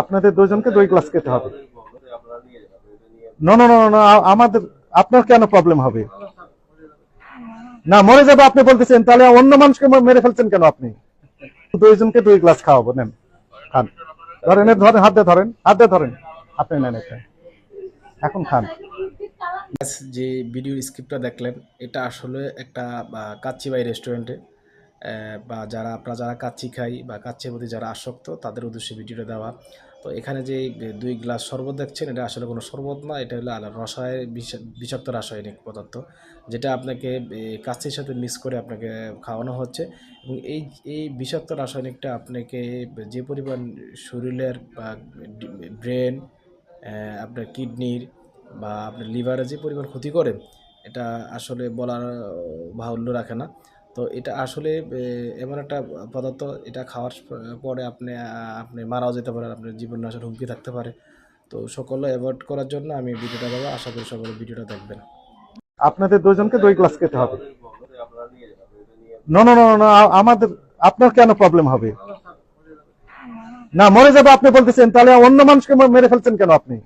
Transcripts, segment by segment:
আপনাদের দুজনকে দুই গ্লাস খেতে হবে। না না না না আমাদের আপনার কেন প্রবলেম হবে? না মরে যাবে আপনি বলতেছেন তাহলে অন্য মানুষকে মেরে ফেলছেন কেন আপনি? দুইজনকে দুই গ্লাস খাওয়াবো নেন খান। ধরেন ধরেন হাত দিয়ে ধরেন হাত দিয়ে ধরেন। আপনি নেন এটা। এখন খান। যে ভিডিও স্ক্রিপ্টটা দেখলেন এটা আসলে একটা বা, কাচ্চি বাই রেস্টুরেন্টে বা যারা আপনারা যারা কাচ্চি খাই বা কাচ্চির প্রতি যারা আসক্ত তাদের উদ্দেশ্যে ভিডিওটা দেওয়া। তো এখানে যে দুই গ্লাস শরবত দেখছেন এটা আসলে কোনো শরবত না এটা হলো আলা রসায় বিষাক্ত রাসায়নিক পদার্থ যেটা আপনাকে এ, কাচ্চির সাথে মিক্স করে আপনাকে খাওয়ানো হচ্ছে। এবং এই এই বিষাক্ত রাসায়নিকটা আপনাকে যে পরিমাণ শরীরের বা ব্রেন আপনার কিডনির বা আপনার লিভারে যে পরিমাণ ক্ষতি করে এটা আসলে বলার বাহুল্য রাখে না। তো এটা আসলে এমন একটা পদার্থ, এটা খাওয়ার পরে আপনি আপনি মারাও যেতে পারেন, আপনার জীবন নাশের হুমকি থাকতে পারে। তো সকলে অ্যাভয়েড করার জন্য আমি ভিডিওটা দেবো, আশা করি সকলে ভিডিওটা দেখবেন। আপনাদের দুজনকে দুই গ্লাস খেতে হবে। না না না না আমাদের, আপনার কেন প্রবলেম হবে? না, মরে যাবে, আপনি বলতেছেন, তাহলে অন্য মানুষকে মেরে ফেলছেন কেন আপনি?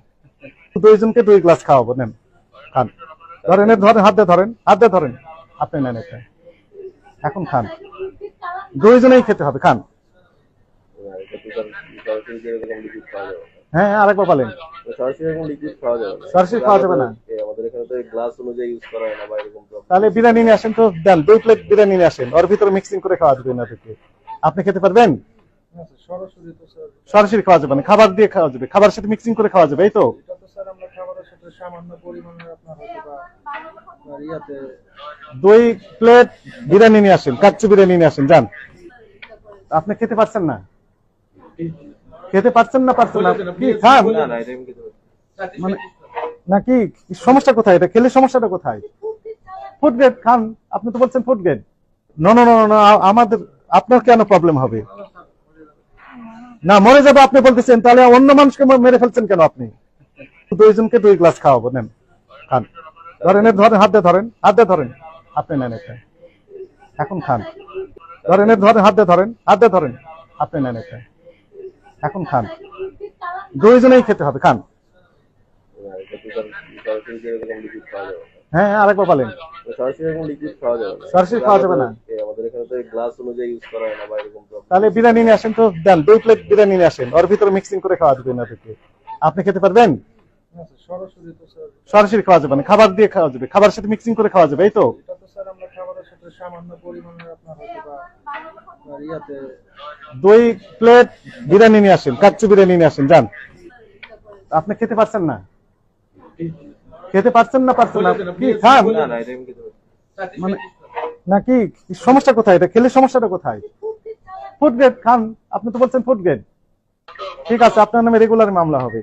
দুইজনকে দুই গ্লাস খাওয়াবো, নেন, খান। ধরেন ধরেন, হাত ধরেন হাত ধরেন। আপনি নেন এটা। এখন খান। দুইজনেই খেতে হবে, খান। হ্যাঁ আরেকবার না না না। problem। তাহলে বিরিয়ানি নিয়ে আসেন তো, দেন, দুই প্লেট বিরিয়ানি নিয়ে আসেন। ওর ভিতরে মিক্সিং করে খাওয়া যাবে এনাদেরকে আপনি খেতে পারবেন? সরাসরি খাওয়া যাবে না, খাবার দিয়ে খাওয়া যাবে। খাবার সাথে মিক্সিং করে খাওয়া যাবে, এই তো? দুই প্লেট বিরিয়ানি নিয়ে আসেন কাচ্চি বিরিয়ানি নিয়ে আসেন যান। আপনি খেতে পারছেন না? খেতে পারছেন না পারছেন না? কি খান? না মানে নাকি? সমস্যা কোথায় এটা? খেলে সমস্যাটা কোথায়? ফুড গ্রেড খান আপনি তো বলছেন ফুড গ্রেড না না না না আমাদের আপনার কেন প্রবলেম হবে? না মরে যাবে আপনি বলতেছেন তাহলে অন্য মানুষকে মেরে ফেলছেন কেন আপনি? দুইজনকে দুই গ্লাস খাওয়াবো নেন খান। ধরেন ধরেন, হাত দিয়ে ধরেন, হাত ধরেন। আপনি নেন এটা। এখন খান। ধরেন ধরেন, হাত দিয়ে ধরেন, হাত ধরেন। আপনি নেন এটা। এখন খান। দুইজনেই খেতে হবে, খান। হ্যাঁ আরেকবার বলেন। সরাসরি খাওয়া যাবে না। তাহলে বিরিয়ানি নিয়ে আসেন তো, দেন, দুই প্লেট বিরিয়ানি নিয়ে আসেন। ওর ভিতরে মিক্সিং করে খাওয়া যাবে এনাদেরকে আপনি খেতে পারবেন? সরাসরি তো খাওয়া যাবে না খাবার দিয়ে খাওয়া যাবে খাবার সাথে মিক্সিং করে খাওয়া যাবে এই তো? এটা তো স্যার আমরা খাবারের সাথে সামান্য পরিমাণে আপনার হয়তো বা আপনার ইয়াতে দুই প্লেট বিরিয়ানি নিয়ে আসেন কাচ্চি বিরিয়ানি নিয়ে আসেন যান। আপনি খেতে পারছেন না? খেতে পারছেন না পারছেন না? কি খান? না মানে নাকি সমস্যা কোথায়? এটা খেলে সমস্যাটা কোথায়? ফুড গ্রেড খান আপনি তো বলছেন ফুড গ্রেড ঠিক আছে আপনার নামে রেগুলার মামলা হবে।